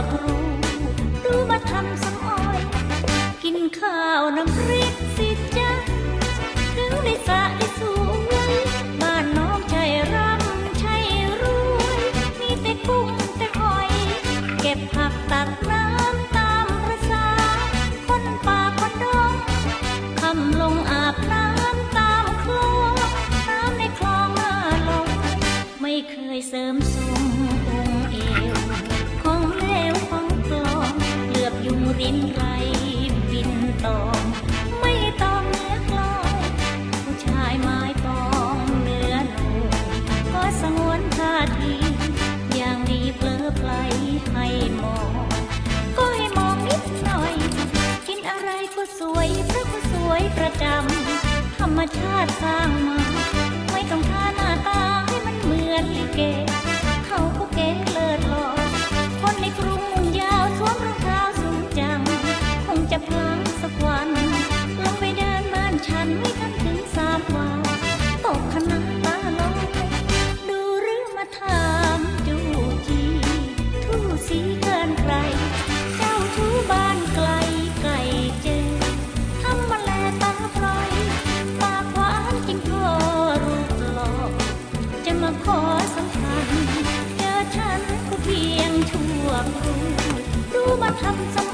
ากรู้รู้มาทำสมอ้อย กินข้าวน้ำพริกสิจ้าถึงได้สะได้สวยบ้านน้องใจร่ำใจรวย มีแต่กุ้งแต่หอย เก็บผักตักน้ำ สวยพระก็สวยประจำ ธรรมชาติสร้างมา ไม่ต้องทาหน้าตาให้มันเหมือนลิเก เขาก็เก๋เลิศหล่อคนในกรุงมุงยาวสวมรองเท้าสูงจัง คงจะพลังสักวัน ลงไปเดินบ้านฉันไม่ ทำส